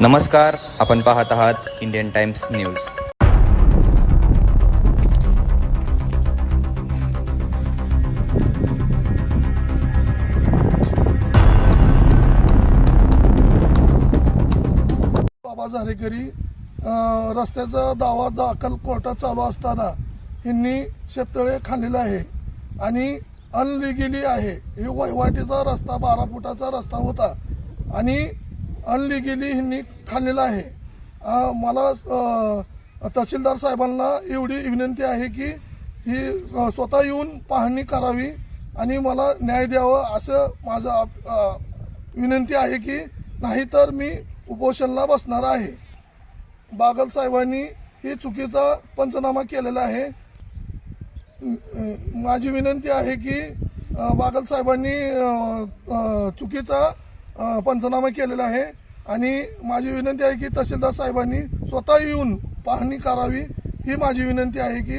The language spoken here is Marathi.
नमस्कार आपण पाहत आहात इंडियन टाइम्स न्यूज. बाबा झारेकरी रस्त्याचा दावा दाखल कोर्टात चालू असताना ह्यांनी शेततळे खाल्लेलं आहे. आणि अनलिगेली आहे. हे वहिवाटीचा रस्ता बारा फुटाचा रस्ता होता. आणि अनलिगेली ह्यांनी खाल्लेला आहे. मला तहसीलदार साहेबांना एवढी विनंती आहे की ही स्वतः येऊन पाहणी करावी आणि मला न्याय द्यावं असं माझं विनंती आहे की नाहीतर मी उपोषणला बसणार आहे. बागल साहेबांनी ही चुकीचा पंचनामा केलेला आहे. माझी विनंती आहे की बागल साहेबांनी चुकीचा पंचनामा केलेला आहे. आणि माझी विनंती आहे की तहसीलदार साहेबांनी स्वतः येऊन पाहणी करावी. ही माझी विनंती आहे की